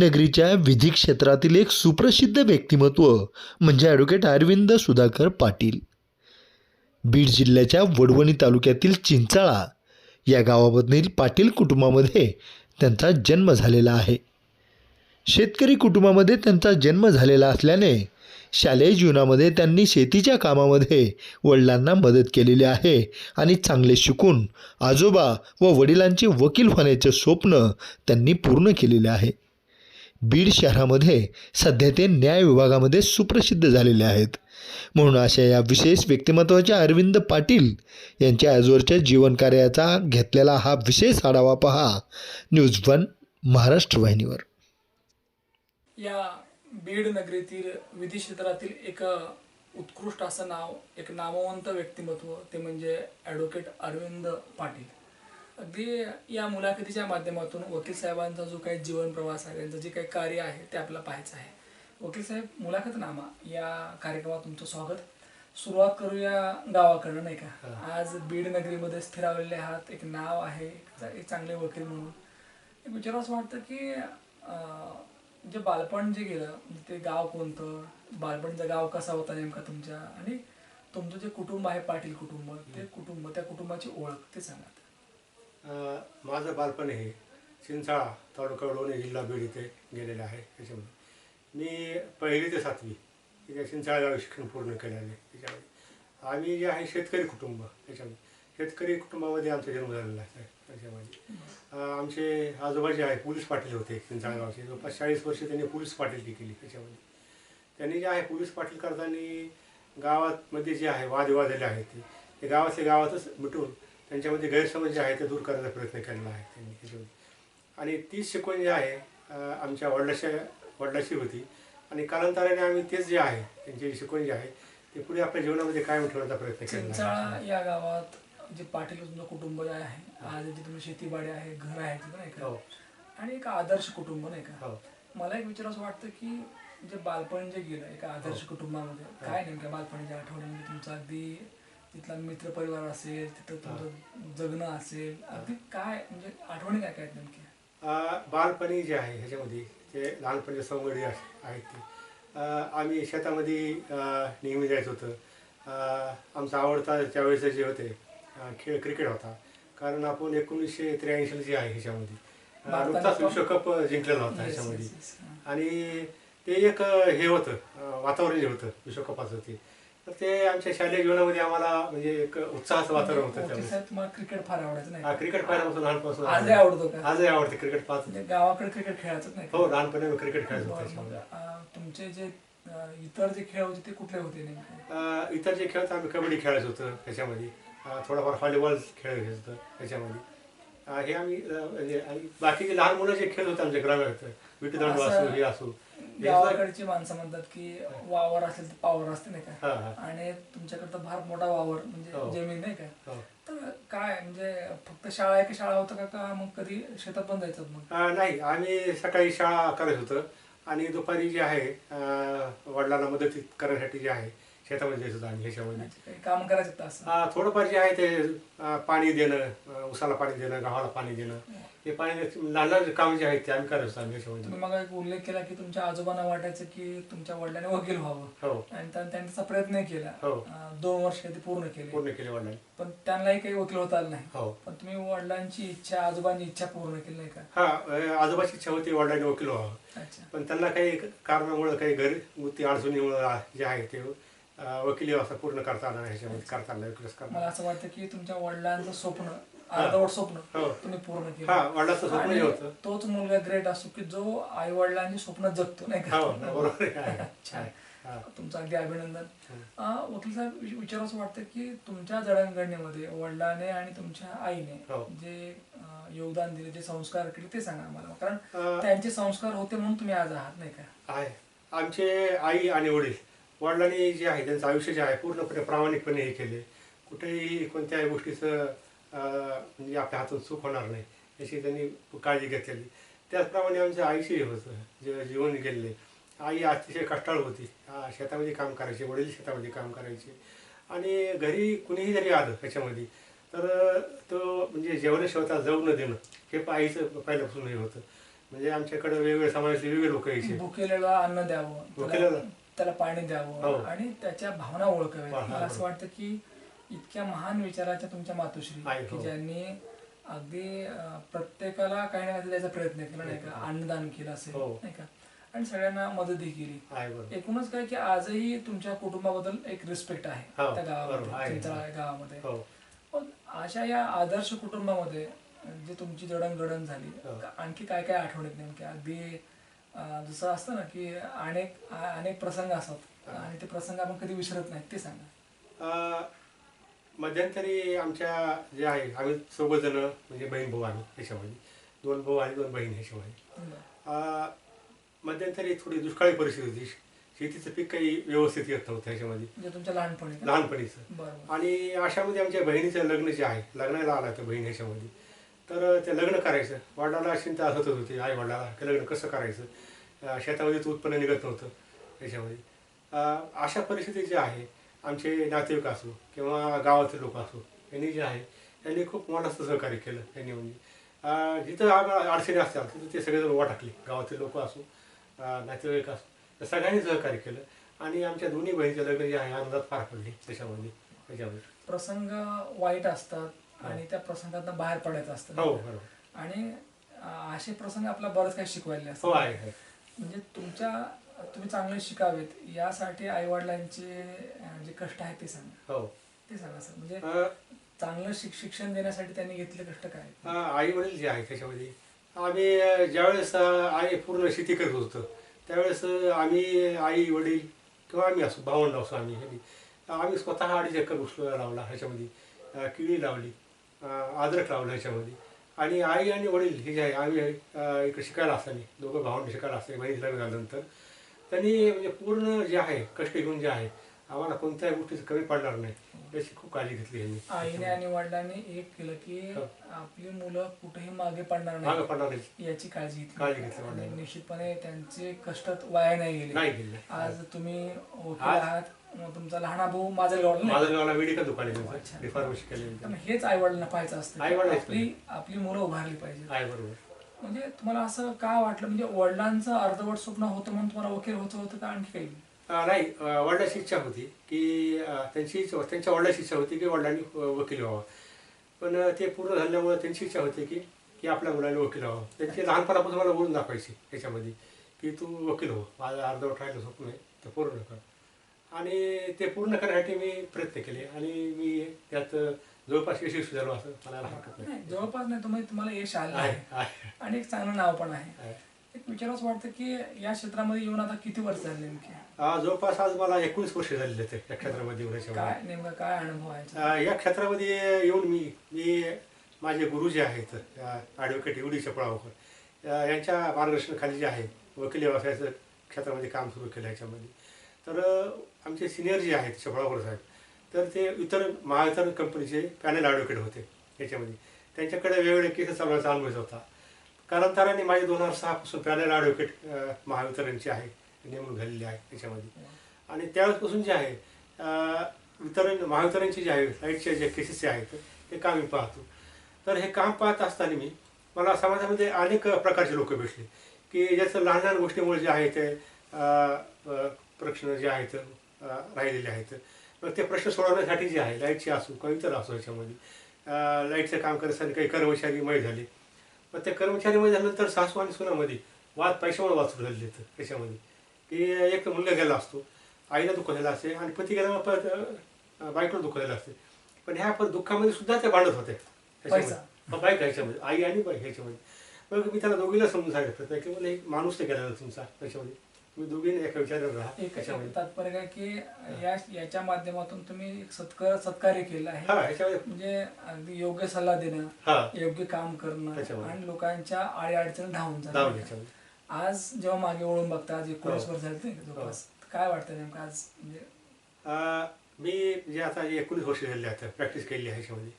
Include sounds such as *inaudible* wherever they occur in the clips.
नगरीच्या विधी क्षेत्रातील एक सुप्रसिद्ध व्यक्तिमत्व म्हणजे ॲडव्होकेट अरविंद सुधाकर पाटील. बीड जिल्ह्याच्या वडवणी तालुक्यातील चिंचाळा या गावामधील पाटील कुटुंबामध्ये त्यांचा जन्म झालेला आहे. शेतकरी कुटुंबामध्ये त्यांचा जन्म झालेला असल्याने शालेय जीवनामध्ये त्यांनी शेतीच्या कामामध्ये वडिलांना मदत केलेली आहे आणि चांगले शिकून आजोबा व वडिलांचे वकील होण्याचे स्वप्न त्यांनी पूर्ण केलेले आहे. बीड शहरामध्ये सध्या ते न्याय विभागामध्ये सुप्रसिद्ध झालेले आहेत. म्हणून अशा या विशेष व्यक्तिमत्वाच्या अरविंद पाटील यांच्या आजवरच्या जीवनकार्याचा घेतलेला हा विशेष आढावा पहा. न्यूज वन महाराष्ट्र वाहिनीवर. या बीड नगरीतील विधी क्षेत्रातील एक उत्कृष्ट असं नाव एक नामवंत व्यक्तिमत्व ते म्हणजे ॲडव्होकेट अरविंद पाटील. अगदी या मुलाखतीच्या माध्यमातून वकील साहेबांचा जो काही जीवन प्रवास आहे त्यांचं जे काही कार्य आहे ते आपल्याला पाहायचं आहे. वकील साहेब मुलाखतनामा या कार्यक्रमात तुमचं स्वागत. सुरुवात करूया गावाकडं नाही का? आज बीड नगरीमध्ये स्थिरावलेले आहात. एक नाव आहे एक चांगले वकील म्हणून. एक विचार असं वाटतं की जे बालपण जे गेलं म्हणजे ते गाव कोणतं? बालपणचं गाव कसा होता नेमका तुमच्या? आणि तुमचं जे कुटुंब आहे पाटील कुटुंब ते कुटुंब त्या कुटुंबाची ओळख ते सांगा. माझं बालपण हे चिंचाळा तालुका लोणी जिल्हा बीड इथे गेलेलं आहे. त्याच्यामध्ये मी पहिली ते सातवी इथे चिंचाळा गावी शिक्षण पूर्ण केलेलं आहे. त्याच्यामध्ये आम्ही जे आहे शेतकरी कुटुंब. त्याच्यामध्ये शेतकरी कुटुंबामध्ये आमचा जन्म झालेला आहे. त्याच्यामध्ये आमचे आजोबा जे आहे पोलीस पाटील होते चिंचाळा गावचे. जवळपास चाळीस वर्ष त्यांनी पोलीस पाटीलकी केली. त्याच्यामध्ये त्यांनी जे आहे पोलीस पाटील करताना गावातमध्ये जे आहे वादविवाद झाले आहेत ते गावाचे गावातच मिटून त्यांच्यामध्ये गैरसमज जे आहे ते दूर करण्याचा प्रयत्न केलेला आहे त्यांनी त्याच्यामध्ये आणि तीच शिकवण जी आहे आमच्या वडिलाच्या वडिलाची होती. आणि कालांतराने आम्ही तेच जे आहे त्यांची शिकवण जी आहे ते पुढे आपल्या जीवनामध्ये कायम ठेवण्याचा प्रयत्न आहे. या गावात जे पाटील तुमचं कुटुंब जे आहे आज जे तुम्ही शेतीबाडी आहे घर आहे नाही का? हो. आणि एक आदर्श कुटुंब नाही का? हो. मला एक विचार असं वाटतं की जे बालपण जे गेलं एका आदर्श कुटुंबामध्ये काय नेमक्या बालपणीच्या आठवणी म्हणजे तुमचं अगदी तिथला मित्र परिवार असेल तिथं तुमचं जगणं असेल अगदी काय म्हणजे आठवणी काय काय आहेत अ, बालपणी जे आहे ह्याच्यामध्ये ते लहानपणीचे सवंगडी आहेत ते. आम्ही शेतामध्ये नेहमी जायचं होतं. आमचा आवडता त्यावेळेस जे होते खेळ क्रिकेट होता. कारण आपण एकोणीसशे त्र्याऐंशीला जे आहे ह्याच्यामध्ये नुकताच विश्वकप जिंकलेला होता ह्याच्यामध्ये. आणि ते एक हे होतं वातावरण जे होतं विश्वकपाचं ते. तर ते आमच्या शालेय जीवनामध्ये आम्हाला म्हणजे एक उत्साहाचं वातावरण होतं ओके त्यावेळेस साहेब तुम्हाला क्रिकेट फार आवडायचं नाही हा? क्रिकेट पाहिल्यापासून लहानपासून आजही आवडतो. का? आजही आवडते क्रिकेट पाहत म्हणजे गावाकडे क्रिकेट खेळायचं नाही? हो लहानपणी आम्ही क्रिकेट खेळायचो बरं, मग, त्याच्यामध्ये अं, तुमचे जे अं, इतर जे खेळ होते ते कुठले होते नेमके? अं, इतर जे खेळ होते आम्ही कबड्डी खेळायचो होतं त्याच्यामध्ये. अं, थोडाफार व्हॉलीबॉल खेळ घेत होतं त्याच्यामध्ये. अं, हे आम्ही अं, म्हणजे आणि बाकीचे लहान मुलं जे खेळ होते आमच्या ग्रामीण होतं विटीदांडू असं- हे असो गावाकडची माणसं म्हणतात की वावर असेल तर पावर असते नाही का? हा हा. आणि तुमच्याकडे तर फार मोठा वावर हो. म्हणजे जमीन नाही का? हो. तर काय म्हणजे फक्त शाळा आहे की शाळा होतं का का मग कधी शेतात पण जायचं मग? नाही आम्ही सकाळी शाळा करत होतं. आणि दुपारी जे आहे वडिलांना मदत करण्यासाठी जे आहे शेतामध्ये जायचं होतं आम्ही ह्याच्यामध्ये. काम करायचं थोडंफार जे आहे ते पाणी देणं उसाला पाणी देणं गव्हाला पाणी देणं. हे पाणी लहान काम जे आहेत ते आम्ही होतो आम्ही तुम्ही मग एक उल्लेख केला की तुमच्या आजोबांना वाटायचं की तुमच्या वडिलांनी वकील व्हावं. हो. आणि त्या- त्यांनी त्याचा प्रयत्न केला. हो. अं, दोन वर्ष ते पूर्ण केले. पूर्ण केले वडिलांनी. पण त्यांनाही काही वकील होता आलं नाही. हो. पण तुम्ही वडिलांची इच्छा आजोबांची इच्छा पूर्ण केली नाही का? हा अं, आजोबाची इच्छा होती वडिलांनी वकील व्हावं. अच्छा. पण त्यांना काही कारणामुळं काही घरी गुत्ती अडचणीमुळं आ- जे आहे ते अं, वकिली व्यवसाय पूर्ण करता आला नाही. ह्याच्यामध्ये करता आला वकिलच मला असं वाटतं की तुमच्या वडिलांचं स्वप्न अर्धवट स्वप्न हो तुम्ही पूर्ण हा केलं आणि तोच मुलगा ग्रेट असतो की जो आई वडिलांची स्वप्न जगतो नाही हो का. *laughs* छान. हा. तुमचं अगदी अभिनंदन हं. वकील साहेब विचार असं वाटतं की तुमच्या जडणघडणीमध्ये वडिलाने आणि तुमच्या आईने हो. जे योगदान दिले जे संस्कार केले ते सांगा आम्हाला कारण त्यांचे संस्कार होते म्हणून तुम्ही आज आहात नाही का आहे आमचे आई आणि वडील वडिलांनी जे आहे त्यांचं आयुष्य जे आहे पूर्णपणे प्रामाणिकपणे हे केले कुठेही कोणत्याही गोष्टीचं म्हणजे आपल्या हातून चूक होणार नाही याची त्यांनी काळजी घेतलेली. त्याचप्रमाणे आमच्या आईशी हे होतं जे जीवन गेलेले. आई अतिशय कष्टाळू होती. शेतामध्ये काम करायचे वडील शेतामध्ये काम करायचे. आणि घरी कुणीही जरी आलं त्याच्यामध्ये तर तो म्हणजे जेवणाशिवाय त्याला जाऊ न देणं हे आईचं पहिल्यापासून हे होतं. म्हणजे आमच्याकडे वेगवेगळे समाजातले वेगवेगळे लोक यायचे. भुकेलेला अन्न द्यावं भुकेलेला? त्याला पाणी हो. द्यावं आणि त्याच्या भावना ओळखाव्यात. हा, मला असं. वाटतं की इतक्या महान विचाराच्या तुमच्या मातोश्री की हो. ज्यांनी अगदी अं, प्रत्येकाला काही ना काही द्यायचा प्रयत्न केला नाही का? अन्नदान केलं असेल हो. नाही का? आणि सगळ्यांना मदतही केली. आहे बरोबर. एकूणच काय की आजही तुमच्या कुटुंबाबद्दल एक रिस्पेक्ट आहे हो, त्या बरोबर, गावामध्ये आहे. गावामध्ये. हो. पण अशा या आदर्श कुटुंबामध्ये जे तुमची जडणघडण झाली हो. का- आणखी काय काय आठवणीत नेमके अगदी अं, जसं असतं ना की अनेक अनेक प्रसंग असतात. आणि ते प्रसंग आपण कधी विसरत नाहीत ते सांगा. अं, मध्यंतरी आमच्या जे आहे आम्ही चौघ जण म्हणजे बहीण भाऊ आम्ही त्याच्यामध्ये दोन भाऊ आणि दोन बहीण ह्याच्यामध्ये. मध्यंतरी थोडी दुष्काळी परिस्थिती होती. शेतीचं पीक काही व्यवस्थित येत नव्हतं ह्याच्यामध्ये. म्हणजे तुमच्या लहानपणी? लहानपणीचं. आणि अशामध्ये आमच्या बहिणीचं लग्न जे आहे लग्नाला आला त्या बहीण ह्याच्यामध्ये. तर ते लग्न करायचं. वडिलाला चिंता असत होती. आई वडिलाला की लग्न कसं करायचं? शेतामध्ये तर उत्पन्न निघत नव्हतं त्याच्यामध्ये अं, अशा परिस्थिती जे आहे आमचे नातेवाईक असो किंवा गावातील लोक असो यांनी जे आहे त्यांनी खूप मोलाचं सहकार्य केलं त्यांनी म्हणजे. जिथं आम्हाला अडचणी असतात तिथं ते सगळेजण उभा टाकले गावातील लोक असो नातेवाईक असो तर सगळ्यांनी सहकार्य केलं. आणि आमच्या दोन्ही बहिणीचे लग्न जे आहे आनंदात पार पडले त्याच्यामध्ये त्याच्यामध्ये. प्रसंग वाईट असतात आणि त्या प्रसंगातनं बाहेर पडायचं असतं. हो बरोबर आणि अं, असे प्रसंग आपला बरंच काही शिकवायला हो असतात. म्हणजे तुमच्या तुम्ही चांगले शिकावेत. यासाठी आई वडिलांचे जे कष्ट आहेत ते सांगा. हो. ते सांगा सर. म्हणजे चांगलं शिक शिक्षण देण्यासाठी त्यांनी घेतले कष्ट काय? आई वडील जे आहे त्याच्यामध्ये आम्ही ज्यावेळेस आई पूर्ण शेती करत होतो त्यावेळेस आम्ही आई वडील किंवा आम्ही असो भावंड असो आम्ही हे आम्ही स्वतः अडीच एकर ऊस लावला ह्याच्यामध्ये केळी लावली अद्रक लावलं ह्याच्यामध्ये. आणि आई आणि वडील हे जे आहे आम्ही इकडे शिकायला असताना दोघं भावंड शिकायला असताना बहिणी लग्न झाल्यानंतर त्यांनी म्हणजे पूर्ण जे आहे कष्ट घेऊन जे आहे आम्हाला कोणत्याही गोष्टीचं कमी पडणार नाही. याची खूप काळजी घेतली यांनी. आईने आणि वडिलांनी एक केलं की हो. आपली मुलं कुठेही मागे पडणार मागं नाही पडणार नाही याची काळजी घेतली. काळजी घेतली आणि वडिलांनी. निश्चितपणे त्यांचे कष्ट वाया नाही गेले. नाही गेले. आज तुम्ही वकील आज- आहात. मग तुमचा लहाना भाऊ माझं गावला नाही. माझं गावाला मेडिकल दुकान आहे अच्छा. त्यांचं रिफॉर्मेशन. हेच आई वडिलांना पाहायचं असतं आई-वडिलांना आपली आपली मुलं उभारली पाहिजे आहे बरोबर. म्हणजे तुम्हाला असं का वाटलं? म्हणजे वडिलांचं अर्धवट स्वप्न होतं म्हणून तुम्हाला वकील होतं होतं का आणखी काही? नाही वडिलांची इच्छा होती की त्यांची इच्छा त्यांच्या वडिलांची इच्छा होती की वडिलांनी वकील व्हावं. पण ते पूर्ण झाल्यामुळे त्यांची इच्छा होती की की आपल्या मुलांनी वकील व्हावं. त्यांची लहानपणापासून मला बोलून दाखवायची त्याच्यामध्ये की तू वकील हो. माझं अर्धवट राहिलं स्वप्न आहे ते पूर्ण कर. आणि ते पूर्ण करण्यासाठी मी प्रयत्न केले आणि मी त्यात जवळपास यशस्वी झालो असं म्हणायला हरकत नाही. जवळपास नाही तुम्ही तुम्हाला यश आलं आहे आणि एक चांगलं नाव पण आहे. एक विचारच वाटतं की या क्षेत्रामध्ये येऊन आता किती वर्ष झाले नेमके? जवळपास आज मला एकोणीस वर्ष झालेले ते या क्षेत्रामध्ये येऊन याच्यामध्ये. काय नेमका काय अनुभव आहे या क्षेत्रामध्ये येऊन मी मी माझे गुरु जे आहेत ॲडव्होकेट युडी चपळावकर. यांच्या मार्गदर्शनाखाली जे आहे वकील व्यवसायाचं क्षेत्रामध्ये काम सुरू केलं याच्यामध्ये. तर आमचे सिनियर जे आहेत चपळावकर साहेब तर ते इतर महावितरण कंपनीचे पॅनल ॲडव्होकेट होते याच्यामध्ये. त्यांच्याकडे वेगवेगळे केस चालवायचा अनुभव होता. कालांतराने माझे दोन हजार सहापासून पॅनल ॲडव्होकेट महावितरणचे आहे नेमणूक झालेली आहे त्याच्यामध्ये आणि त्यावेळेसपासून जे आहे वितरण महावितरणचे जे आहे लाईटचे जे केसेस आहेत ते काम मी पाहतो. तर हे काम पाहत असताना मी मला समाजामध्ये अनेक प्रकारचे लोक भेटले. की ज्याचं लहान लहान गोष्टीमुळे जे आहे ते प्रश्न जे आहेत राहिलेले आहेत. मग ते प्रश्न सोडवण्यासाठी जे आहे लाईटचे असो किंवा इतर असो याच्यामध्ये. लाईटचं काम करताना काही कर्मचारी मय झाले. मग त्या कर्मचारी मय झाल्यानंतर सासू आणि सुनामध्ये वाद पैशामुळे वाद सुरू झालेले आहेत त्याच्यामध्ये. की एक मुलगा गेला असतो आईला दुःख झालं असते आणि पती गेला परत बायकोला दुःख झालं असते पण ह्या पण दुःखामध्ये सुद्धा ते भांडत होते त्याच्यामध्ये. बायका ह्याच्यामध्ये आई आणि बाई ह्याच्यामध्ये. मग मी त्याला दोघीला समजून सांगितलं की मला एक माणूस ते गेला तुमचा त्याच्यामध्ये. तुम्ही दोघीने एका विचारावर राहा. एक त्याच्यामध्ये. एक तात्पर्य काय की या याच्या माध्यमातून तुम्ही एक सत्कार सत्कार्य केलं आहे. हा ह्याच्यामध्ये म्हणजे अगदी योग्य सल्ला देणं हा. योग्य काम करणं त्याच्यामध्ये. आणि लोकांच्या आडी अडचणी धावून जाणं. ह्याच्यामध्ये आज जेव्हा मागे वळून बघता आज एकोणीस हो. वर्ष झाले का जवळपास काय वाटतं नेमकं आज? म्हणजे अं, मी जे आता एकोणीस वर्ष झालेले आता प्रॅक्टिस केलेली आहे ह्याच्यामध्ये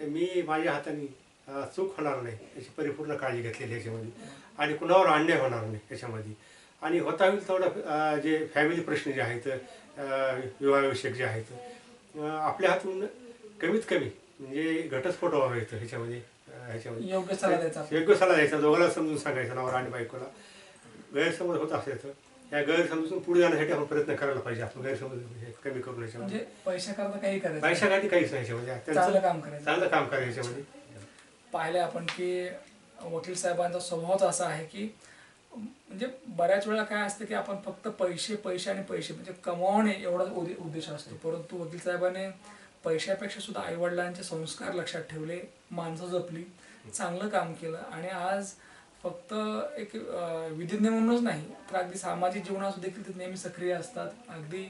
तर मी माझ्या हाताने अं, चूक होणार नाही याची परिपूर्ण काळजी घेतलेली आहे याच्यामध्ये. आणि कुणावर अन्याय होणार नाही याच्यामध्ये. आणि होता होईल तेवढं जे फॅमिली प्रश्न जे आहेत विवाहविषयक जे आहेत आपल्या हातून कमीत कमी म्हणजे घटस्फोट व्हावा इथं ह्याच्यामध्ये ह्याच्यामध्ये. योग्य सल्ला द्यायचा. योग्य सल्ला द्यायचा दोघांना समजून सांगायचं नवरा आणि बायकोला. गैरसमज होत असायचं या गैरसमजून पुढे जाण्यासाठी आपण प्रयत्न करायला पाहिजे आपण गैरसमज कमी करून म्हणजे ह्याच्यामध्ये पैशाकरता काही करायचं पैशासाठी काहीच नाही चांगलं काम करायचं. चांगलं काम करायचं ह्याच्यामध्ये. पाहिले आपण की वकील साहेबांचा स्वभावच असा आहे की म्हणजे बऱ्याच वेळा काय असतं की आपण फक्त पैसे पैसे आणि पैसे म्हणजे कमावणे एवढा उद्दे- उद्देश असतो. परंतु वकील साहेबाने पैशापेक्षा सुद्धा आईवडिलांचे संस्कार लक्षात ठेवले माणसं जपली चांगलं काम केलं आणि आज फक्त एक विधिज्ञ म्हणूनच नाही तर अगदी सामाजिक जीवनात देखील ते नेहमी सक्रिय असतात. अगदी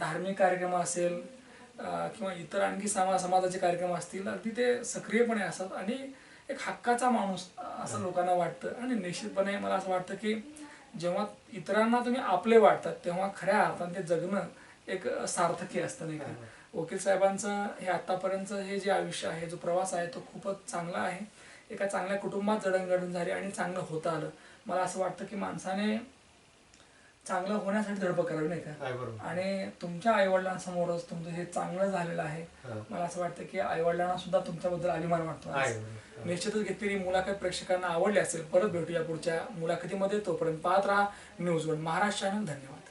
धार्मिक कार्यक्रम असेल किंवा इतर आणखी समा समाजाचे कार्यक्रम असतील अगदी ते सक्रियपणे असतात. आणि एक हक्काचा माणूस असं लोकांना वाटतं. आणि निश्चितपणे मला असं वाटतं की जेव्हा इतरांना तुम्ही आपले वाटतात तेव्हा खऱ्या अर्थाने ते जगणं एक सार्थकी असतं नाही का? वकील साहेबांचं हे आतापर्यंतचं हे जे आयुष्य आहे जो प्रवास आहे तो खूपच चांगला आहे. एका चांगल्या कुटुंबात जडणघडण झाली आणि चांगलं होतं आलं. मला असं वाटतं की माणसाने चांगलं होण्यासाठी धडपड करावी नाही का? आणि तुमच्या आईवडिलांसमोरच तुमचं हे चांगलं झालेलं आहे. मला असं वाटतं की आईवडिलांना सुद्धा तुमच्याबद्दल अभिमान वाटतो. निश्चितच घेतलेली मुलाखत प्रेक्षकांना आवडली असेल परत भेटूया पुढच्या मुलाखतीमध्ये. तोपर्यंत पाहत राहा न्यूज वन. महाराष्ट्र धन्यवाद.